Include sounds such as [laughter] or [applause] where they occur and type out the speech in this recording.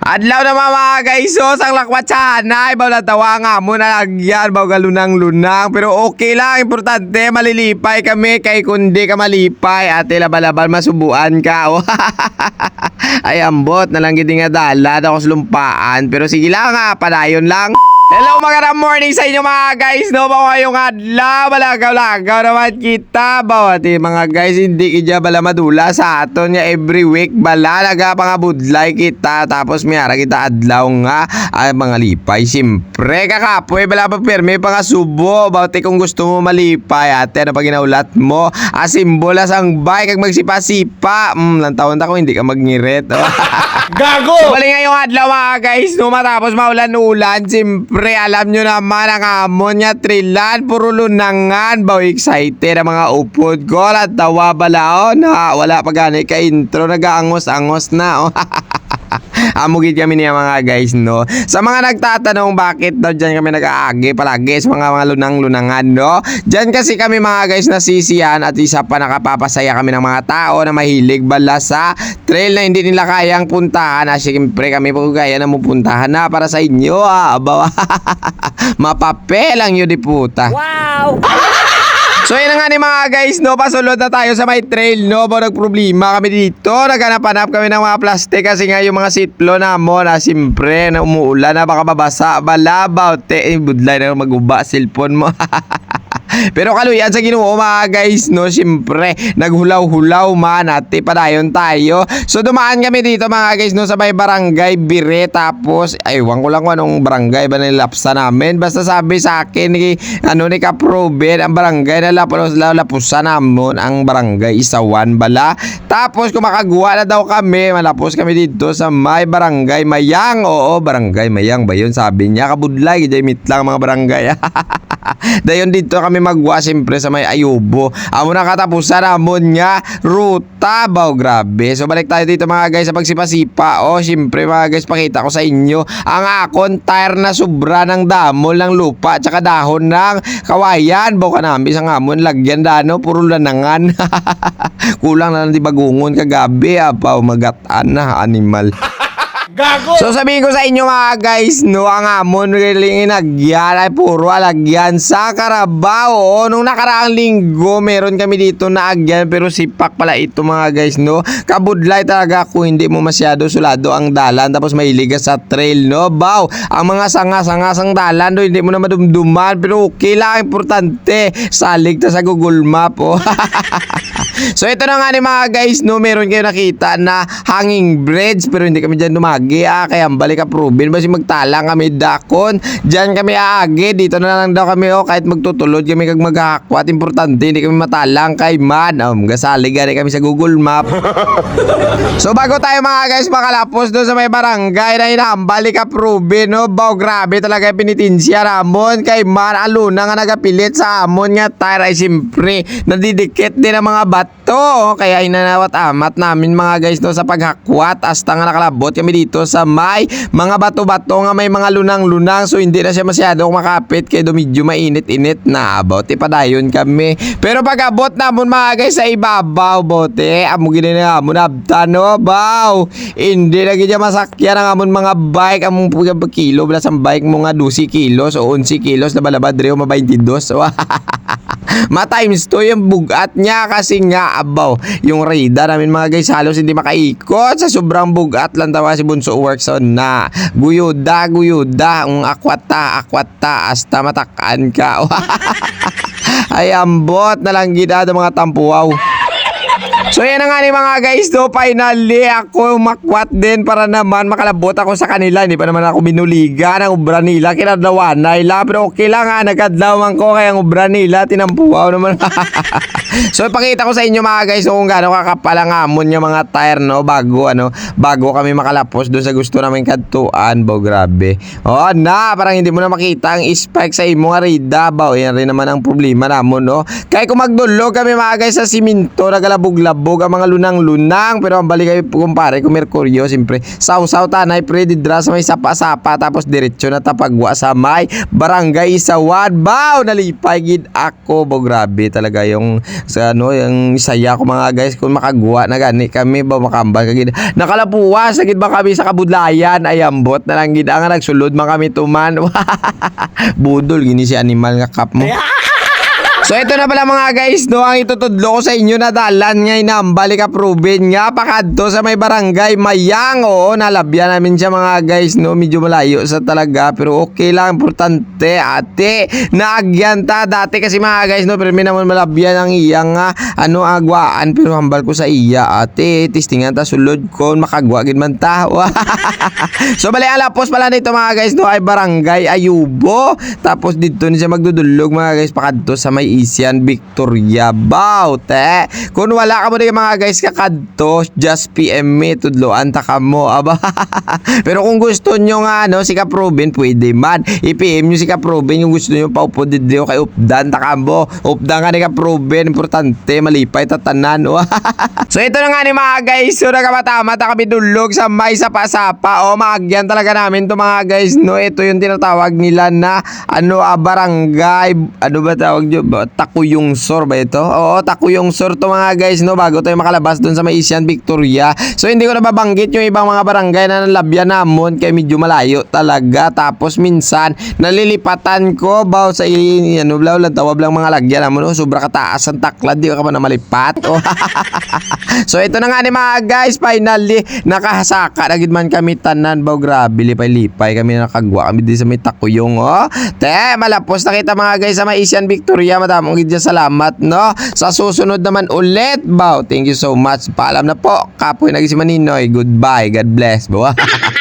Adlaw na mga guys, so sang lakwatsahan na, ibaw na tawa nga mo na lagyan, baw galunang-lunang. Pero okay lang, importante, malilipay kami, kay kundi ka malipay, ate labalabal masubuan ka. Oh. [laughs] Ay ambot, nalang gidi nga dala, ako sa lumpaan. Pero sige lang nga, padayon lang. Hello mga morning sa inyo mga guys no? Ba ngayong adlaw balagaw-lagaw naman kita. Bawat eh, mga guys hindi kidya bala madula. Sa aton nga every week bala naga pangabudlay kita. Tapos mayara kita adlaw nga. Ay mga lipay simpre kakapoy bala pa perme pang subo. Bawat eh, kung gusto mo malipay ate ano pa ginaulat mo? Asimbola sang bay kag magsipa-sipa. Mm, lang taon ta ko hindi ka magngirit [laughs] Gago! Bali ngayong adlaw mga guys, no? Matapos maulan-ulan, siyempre alam nyo naman ang amon niya trilan, puro lunangan, baw excited ang mga upod ko, at tawa balaon, ha, wala pa gani ka intro, nag-aangos-angos na, oh. [laughs] [laughs] Amugit kami niya mga guys, no? Sa mga nagtatanong bakit daw dyan kami nag-aagi palagi sa mga mga lunang-lunangan, no? Dyan kasi kami mga guys nasisiyan at isa pa nakapapasaya kami ng mga tao na mahilig bala sa trail na hindi nila kayang puntahan. Ah, siyempre kami po kaya na mupuntahan na para sa inyo, ah. Abawa. [laughs] Mapapel ang yun di puta. Wow! [laughs] So yun nga ni mga guys, no, pasulod na tayo sa may trail, no, ba nagproblema kami dito, naghanap-hanap kami ng mga plastic kasi nga yung mga sitlo na mo na simpre na umuulan na baka mabasa, balabaw, te, eh, budlay na maguba, cellphone mo. [laughs] Pero kaluyan sa ginoo mga guys, no, siyempre, naghulaw-hulaw man at padayon tayo. So dumaan kami dito mga guys, no, sa may barangay Bire, tapos, aywan ko lang kung anong barangay ba nilapsa namin. Basta sabi sa akin, ni, ano ni Kaproben, ang barangay na lapos, lapusan namin, ang barangay Isawan bala. Tapos kumakagawa na daw kami, malapos kami dito sa may barangay Mayang. Oo, barangay Mayang ba yun? Sabi niya, kabudlay, damit lang mga barangay. [laughs] Dayon dito kami magwa siyempre sa may Ayubo. Amo na katapusan amon nga ruta baw grabe. So balik tayo dito mga guys sa pagsipasipa. Oh, siyempre mga guys pakita ko sa inyo ang akon tire na sobra ng damol ng lupa tsaka dahon ng kawayan. Baw ka namin sa amon lagyan dano puro lanangan. [laughs] Kulang na lang di bagungon kagabi apaw magatan na animal. [laughs] Gago! So sabihin ko sa inyo mga guys, no, ang amon really inagyan ay puro alagyan sa Carabao. Nung nakaraang linggo, meron kami dito na agyan pero sipak pala ito mga guys, no. Kabudlay talaga kung hindi mo masyado sulado ang dalan tapos mahilig ka sa trail, no. Baw, ang mga sanga-sangasang dalan, no, hindi mo na madumduman pero okay lang, importante. Salig ta sa Google Map, oh. [laughs] so ito na nga ni mga guys, no, meron kayo nakita na hanging bridge pero hindi kami dyan dumagi ah, kaya balik ka proven basi magtalang kami dakon. Dyan kami aagi dito na lang daw kami oh kahit magtutulod kami kag maghakwat importante hindi kami matalang kay man. Um, gasali gani kami sa Google Map. [laughs] So bago tayo mga guys makalapos doon sa may barangay na inahambal ka proven no baw grabe talaga pinitinsya ramon. Kay man aluna nga nagapilit sa amon nga tire ay simpre nadidikit din ang mga bato kaya inanawat amat namin mga guys no sa paghakwat. Hasta nga nakalabot kami dito sa may mga bato-bato nga may mga lunang-lunang. So hindi na siya masyado makapit kaya do medyo mainit-init na bote padayon kami. Pero pag abot namon mga guys sa ibabaw bote amo gini na amon abta no baw. Hindi na gidya masakyan ang amon mga bike. Among kilo bala sa bike mo nga 12 kilos o 11 kilos na balabad reo ma [laughs] [laughs] 22 ma times 2 yung bugat niya kasi nga abaw yung radar namin mga guys halos hindi makaikot. Sa sobrang bugat lang tawa si Bunso works on na. Guyuda guyuda ang akwata akwata hasta matakaan ka. [laughs] Ay ambot na lang gida mga tampuaw So yan nga ni mga guys do finally ako makwat din para naman makalabot ako sa kanila. Hindi pa naman ako binuliga ng ubra nila. Kinadlawan na ila pero okay lang ha. Nagkadlawan ko kaya ang ubra nila. Tinampuaw naman. [laughs] So ipakita ko sa inyo mga guys kung gaano kakapal ang amon yung mga tire no? Bago ano? Bago kami makalapos doon sa gusto namin kadtuan. Bo grabe. Oh na parang hindi mo na makita ang spike sa imo nga rida ba yan rin naman ang problema namon no? Kaya kung magdulog kami mga guys sa siminto nagalabog-labog sabog ang mga lunang-lunang. Pero ang balik kayo kumpare kung Mercurio, siyempre, saw-saw tanay, pre, didra sa may sapa-sapa, tapos diretsyo na tapagwa sa may barangay Isawad. Bow! Nalipay gid ako. Bo, grabe talaga yung sa ano, yung saya ko mga guys kung makagwa na gani kami ba makambal kagid. Nakalapuwa sa gid ba kami sa kabudlayan ay ambot na lang gid ang nagsulod man kami tuman. [laughs] Budol gini si animal nga kap mo. So ito na pala mga guys, no, ang itutudlo ko sa inyo na dalan ngay nambali ka proven nga pakadto sa may barangay Mayang. Oo, nalabyan namin siya mga guys, no, medyo malayo sa talaga pero okay lang, importante ate. Naagyan ta dati kasi mga guys, no, pero may naman malabyan ang iyang nga ano agwaan pero hambal ko sa iya ate. Testingan ta sulod ko makagwa gid man ta. [laughs] so bali ang lapos pala nito mga guys, no, ay barangay Ayubo. Tapos dito ni siya magdudulog mga guys pakadto sa may Isian Victoria Baute. Kung wala ka mo na mga guys kakadto, just PM me tudloan ta ka mo. Aba. [laughs] Pero kung gusto nyo nga ano, si Kaproben, pwede man. I-PM nyo si Kaproben yung gusto nyo paupod dito kay Updan ta ka mo. Updan ka ni Kaproben, importante, malipay tatanan. [laughs] so ito na nga ni mga guys, so nakamatama ta kami dulog sa may sapa-sapa. O maagyan talaga namin to mga guys, no. Ito yung tinatawag nila na ano, ah, barangay, ano ba tawag nyo? Takuyong Sor ba ito? Oo, Takuyong Sor to mga guys, no, bago tayo makalabas dun sa may Isian Victoria. So hindi ko na babanggit yung ibang mga barangay na nalabyan namon kay medyo malayo talaga. Tapos minsan, nalilipatan ko ba sa i- ano, blaw lang tawab lang mga lagyan namon, no? sobra kataas ang taklad, di ka pa na malipat. Oh. [laughs] so ito na nga ni mga guys, finally, nakahasaka na gid man kami tanan ba grabe lipay-lipay kami na nakagwa kami di sa may takuyong oh. Te, malapos na kita mga guys sa may Asian Victoria, madamong gid dyan salamat no. Sa susunod naman ulit, bow. Thank you so much. Paalam na po. Kapoy naging si Maninoy. Goodbye. God bless. Bawa. [laughs]